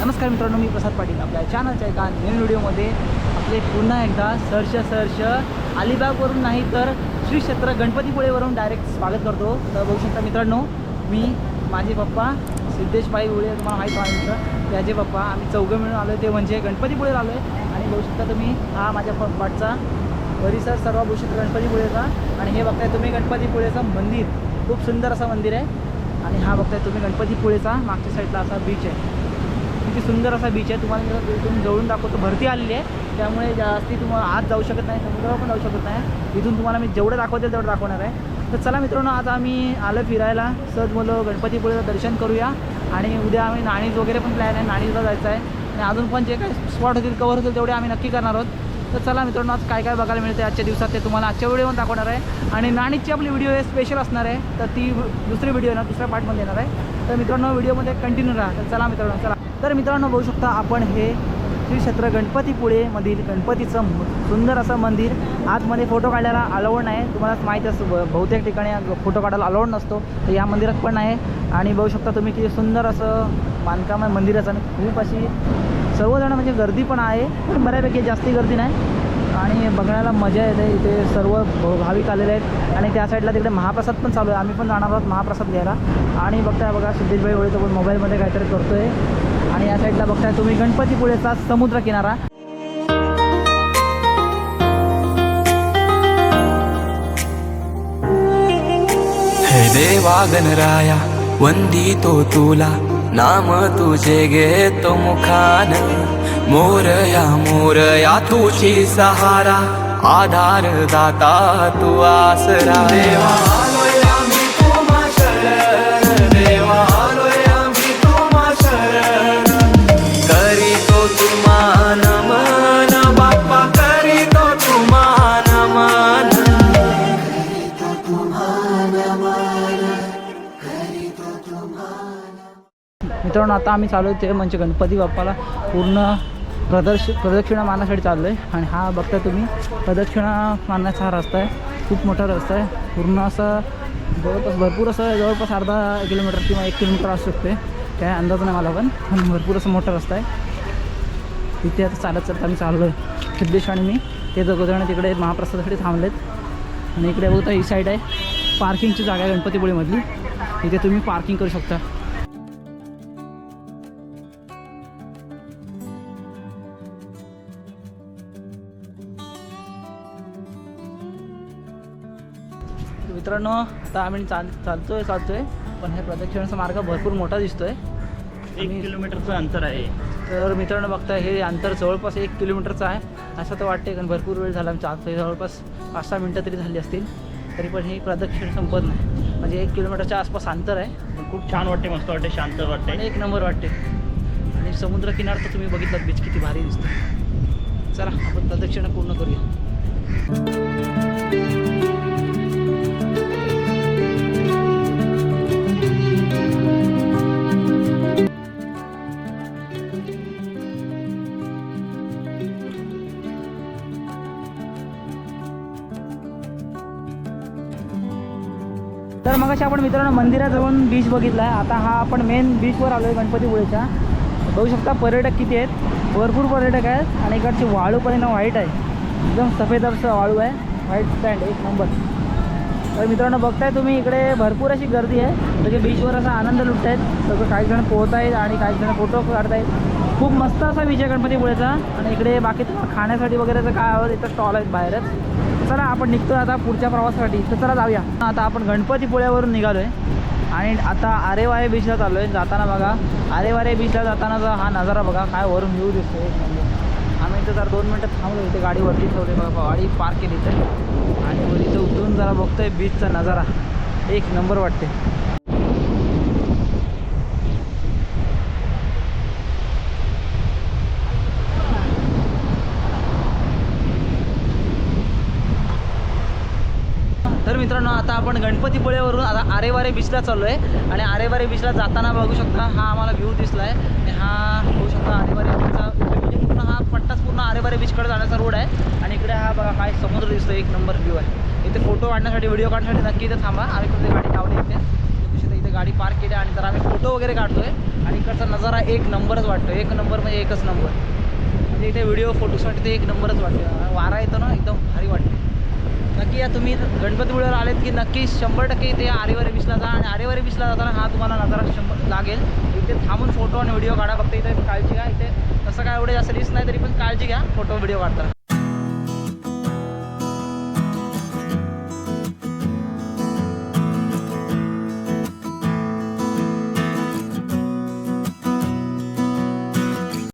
नमस्कार मित्रांनो मी प्रसाद पाटील. आपल्या चॅनलच्या एका नवीन व्हिडिओमध्ये आपले पुन्हा एकदा सरश सरश अलिबागवरून नाही तर श्री क्षेत्र गणपतीपुळेवरून डायरेक्ट स्वागत करतो. तर बघू शकता मित्रांनो मी माझे पप्पा सिद्धेशबाई उळे तुम्हाला माहीत आहे मित्र त्याचे पप्पा आम्ही चौघं मिळून आलो ते म्हणजे गणपतीपुळेला आलो आहे आणि बघू शकता तुम्ही हा माझ्या पप्पाचा परिसर सर्व भूषित गणपतीपुळेचा. आणि हे बघताय तुम्ही गणपतीपुळेचं मंदिर. खूप सुंदर असं मंदिर आहे. आणि हा बघताय तुम्ही गणपतीपुळेचा मागच्या साईडला असा बीच आहे. किती सुंदर असा बीच आहे. तुम्हाला जर इथून जवळून दाखवतो. भरती आलेली आहे. त्यामुळे जास्ती तुम्हाला आत जाऊ शकत नाही समुद्रावर पण जाऊ शकत नाही. इथून तुम्हाला मी जेवढं दाखवते तेवढं दाखवणार आहे. तर चला मित्रांनो आज आम्ही आलं फिरायला. सहज बोलो गणपतीपुळेचं दर्शन करूया. आणि उद्या आम्ही नाणीज वगैरे पण प्लॅन आहे. नाणीजला जायचं आहे. आणि अजून पण जे काही स्पॉट होतील कवर होतील तेवढे आम्ही नक्की करणार आहोत. तर चला मित्रांनो आज काय काय बघायला मिळते आजच्या दिवसात ते तुम्हाला आजच्या व्हिडिओमध्ये दाखवणार आहे. आणि नाणीची आपली व्हिडिओ हे स्पेशल असणार आहे. तर ती दुसरी व्हिडिओ ना दुसऱ्या पार्टमध्ये येणार आहे. तर मित्रांनो व्हिडिओमध्ये कंटिन्यू राहा. तर चला मित्रांनो चला. तर मित्रांनो बघू शकता आपण हे श्री क्षेत्र गणपतीपुळेमधील गणपतीचं सुंदर असं मंदिर. आतमध्ये फोटो काढायला अलाउड नाही. तुम्हाला माहीत असतं बहुतेक ठिकाणी फोटो काढायला अलाउड नसतो. तर या मंदिरात पण आहे. आणि बघू शकता तुम्ही किती सुंदर असं बांधकाम आहे मंदिराचं आणि खूप अशी सर्वजण म्हणजे गर्दी पण आहे. पण बऱ्यापैकी जास्ती गर्दी नाही. आणि बघण्याला मजा येते. इथे सर्व भ- भाविक आलेले आहेत. आणि त्या साईडला तिकडे महाप्रसाद पण चालू आहे. आम्ही पण जाणार आहोत महाप्रसाद घ्यायला. आणि बघताय बघा सिद्धेशभाई होळे तो पण मोबाईलमध्ये काहीतरी करतो आहे आणि या साईडला बघताय तुम्ही गणपतीपुळेचा समुद्र किनारा हे देवा गणराया वंदितो तुला नाम तुझे घेतो मुखान. मोरया मोरया तुझी सहारा आधार दाता तू आसरा. देवा मित्रांनो आता आम्ही चालू आहे ते म्हणजे गणपती बाप्पाला पूर्ण प्रदर्श प्रदक्षिणा मारण्यासाठी चाललो आहे. आणि हा बघता तुम्ही प्रदक्षिणा मारण्याचा हा रस्ता आहे. खूप मोठा रस्ता आहे. पूर्ण असा जवळपास भरपूर असं जवळपास अर्धा किलोमीटर किंवा एक किलोमीटर असू शकते. काय अंदाज नाही मला पण पण भरपूर असं मोठा रस्ता आहे. तिथे आता चालत चालत आम्ही चाललो आहे. सिद्धेश आणि मी ते दोघंजण तिकडे महाप्रसादासाठी थांबलेत. आणि इकडे बघता ही साईड आहे पार्किंगची जागा आहे गणपतीपुळेमधली. इथे तुम्ही पार्किंग करू शकता. मित्रांनो आता आम्ही चाल चालतोय चालतोय पण हे प्रदक्षिणाचा मार्ग भरपूर मोठा दिसतोय. एक आम्ही- किलोमीटरचं अंतर आहे. तर मित्रांनो बघता हे अंतर जवळपास एक किलोमीटरचं आहे. असं तर वाटते कारण भरपूर वेळ झाला आमच्या चालतोय जवळपास पाच सहा मिनटं तरी झाली असतील. तरी पण ही प्रदक्षिण संपत नाही. म्हणजे एक किलोमीटरच्या आसपास अंतर आहे. खूप छान वाटते मस्त वाटते शांत आणि वाटते एक नंबर वाटते आणि समुद्र किनार तर तुम्ही बघितलात बीच किती भारी दिसतो चला आपण प्रदक्षिणा पूर्ण करूया. तर मग अशा आपण मित्रांनो मंदिरात जाऊन बीच बघितला. आहे आता हा आपण मेन बीचवर आलो आहे गणपतीपुळेच्या. बघू शकता पर्यटक किती आहेत. भरपूर पर्यटक आहेत आणि इकडची वाळू पण आहे ना व्हाईट आहे. एकदम सफेद असं वाळू आहे. व्हाईट स्टँड एक नंबर तर मित्रांनो बघताय तुम्ही इकडे भरपूर अशी गर्दी आहे. म्हणजे बीचवर असा आनंद लुटत आहेत सगळं काही जण पोहत आहेत आणि काही जण फोटो काढतायत. खूप मस्त असा बीच आहे गणपतीपुळेचा. आणि इकडे बाकी तुम्हाला खाण्यासाठी वगैरेचं काय हवं इथं स्टॉल आहेत बाहेरच. चला आपण निघतोय आता पुढच्या प्रवासासाठी. तर चला जाऊया. आता आपण गणपतीपुळ्यावरून निघालो आहे आणि आता आरेवारे बीचला चाललो आहे जाताना बघा आरेवारे बीचला जातानाचा हा नजारा बघा काय वरून व्ह्यू दिसतो आम्ही इथं जरा दोन मिनटं थांबलो इथे गाडीवरती ठेवली बघा गाडी पार्क केली तर आणि इथं उतरून जरा बघतोय बीचचा नजारा. एक नंबर वाटते तर मित्रांनो आता आपण गणपतीपुळेवरून आता आरेवारे बीचला चाललो आहे आणि आरेवारे बीचला जाताना बघू शकता हा आम्हाला व्ह्यू दिसला आहे आणि हा बघू शकता आरेवारे बीचचा म्हणजे पूर्ण हा पट्टाच पूर्ण आरेवारे बीचकडे जाण्याचा रोड आहे. आणि इकडे हा बघा काय समुद्र दिसतो एक नंबर व्ह्यू आहे. इथे फोटो काढण्यासाठी व्हिडिओ काढण्यासाठी नक्की इथे थांबा. आम्ही कुठे गाडी लावली इथे? इथे गाडी पार्क केली आणि तर आम्ही फोटो वगैरे काढतोय. आणि इकडचा नजारा एक नंबरच वाटतो एक नंबर म्हणजे एकच नंबर म्हणजे इथे व्हिडिओ फोटोसाठी ते एक नंबरच वाटतो वारा येतो ना एकदम भारी वाटते नक्की या तुम्ही गणपतीपुळेवर आलेत की नक्की शंभर टक्के इथे आरेवारी बीचला जा आणि आरेवारी बीचला जाताना हा तुम्हाला नजारा शंभर लागेल. इथे थांबून फोटो आणि व्हिडिओ काढा. फक्त इथे काळजी घ्या. इथे तसं काय एवढे जास्त रिस्क नाही तरी पण काळजी घ्या. फोटो व्हिडिओ काढताना.